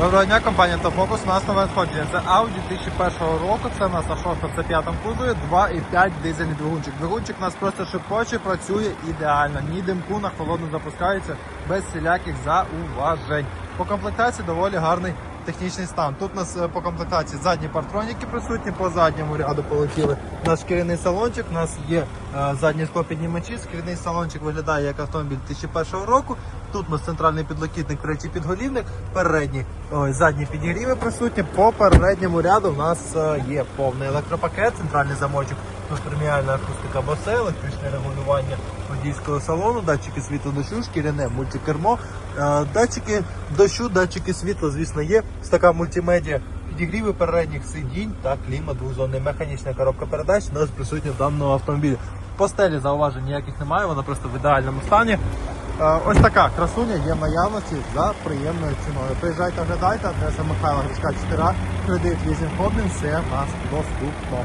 Доброго дня, компанія Автофокус. У нас нове надходження. Це Audi 2001 року. Це у нас А6 це п'ятому кузові, 2,5 дизельний двигунчик. Двигунчик у нас просто шипоче, працює ідеально. Ні димку на холодно запускається без всіляких зауважень. По комплектації доволі гарний технічний стан. Тут у нас е, по комплектації задні партроніки присутні, по задньому ряду полетіли. У нас шкіряний салончик, у нас є е, задні склопіднімачі, шкіряний салончик виглядає як автомобіль 2001 року. Тут у нас центральний підлокітник, третій підголівник, передні, ой, задні підігріви присутні. По передньому ряду у нас е, є повний електропакет, центральний замочок, тут преміальна акустика босе, електричне регулювання водійського салону, датчики світло дощу, шкіряне мультикермо, е, датчики дощу, датчики світла, звісно, є. Така мультимедіа. Підігріви передніх сидінь та клімат двохзонний механічна коробка передач у нас присутня в даному автомобілі. По стелі зауважень ніяких немає, вона просто в ідеальному стані. Е, Ось така красуня є в наявності за приємною ціною. Приїжджайте, оглядайте, адреса Михайла Гришка 4, кредит Лізінг ходним, все в нас доступно.